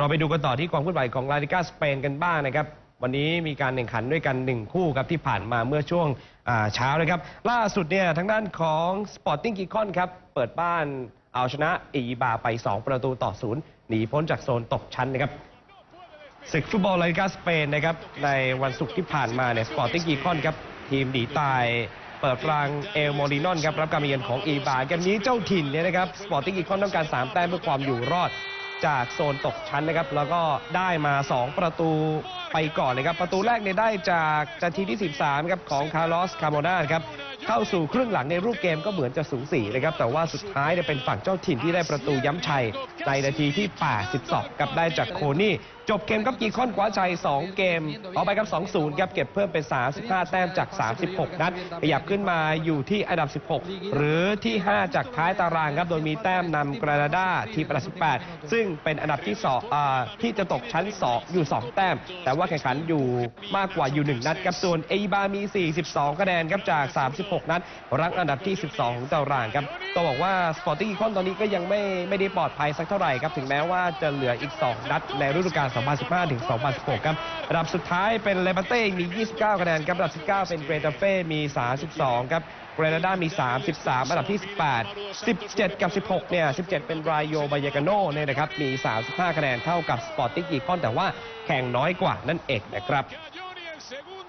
เราไปดูกันต่อที่ความเคลื่อนไหวของลาลิกาสเปนกันบ้างนะครับ วันนี้มีการแข่งขันด้วยกัน 1 คู่ครับที่ผ่านมาเมื่อช่วงเช้านะครับ ล่าสุดเนี่ยทางด้านของ Sporting g i กอนครับ เปิดบ้านเอาชนะอีบาไป 2 ประตูต่อศูนย์หนีพ้นจากโซนตกชั้นนะครับศึกฟุตบอลลาลิกาสเปนนะครับในวันศุกร์ที่ผ่านมาเนี่ยสปอร์ติ้งกีคอนครับทีมหนีตายเปิดรางเอลโมรินอนครับรับการเยือนของอีบาเกมนี้เจ้าถิ่นเนี่ยนะครับสปอร์ติ้งกีคอนต้องการ 3 แต้มเพื่อความอยู่รอด จากโซนตกชั้นนะครับ แล้วก็ได้มา 2 ประตูไปก่อนนะครับ ประตูแรกเนี่ยได้จากนาทีที่ 13ครับของคาร์ลอสคาโมนาครับเข้าสู่ครึ่งหลังในรูปเกมก็เหมือนจะสูสีนะครับ แต่ว่าสุดท้ายเนี่ยเป็นฝั่งเจ้าถิ่นที่ได้ประตูย้ำชัย ในนาทีที่ 82ครับได้จากโคนี่ จบเกมครับกีคอนคว้าชัย 2 เกมเอาไปครับ 2-0ครับเก็บเพิ่มเป็น 35 แต้มจาก 36 นัดขยับขึ้นมาอยู่ที่อันดับ 16 หรือที่ 5 จากท้ายตารางครับโดยมีแต้มนำกรานาดาทีมอันดับ18ซึ่งเป็นอันดับที่สองที่จะตกชั้น 2 อยู่ 2 แต้ม แต่ว่าแข่งขันอยู่มากกว่าอยู่ 1 นัดครับส่วนเอบามี 42 คะแนนครับจาก 36 นัด รั้งอันดับที่ 12 ของตารางครับต้องบอกว่าสปอร์ติ้งอีคอนตอนนี้ก็ยังไม่ไม่ได้ปลอดภัยสักเท่าไหร่ครับถึงแม้ว่าจะเหลืออีก 2 นัดในฤดูกาล 2015 ถึง 2016 ครับอันดับสุดท้ายเป็นเลบันเต้มี 29 คะแนนครับอันดับ 19 เป็นเกรตาเฟ่มี 32 ครับ เกรนาดามี 33 อันดับที่ 18 17 กับ 16 เนี่ย 17 เป็นรายโยบายกาโนเนี่ยนะครับ มี 35 คะแนนเท่ากับสปอร์ติ้งอีคอนแต่ว่าแข่งน้อยกว่านั่นเองนะครับ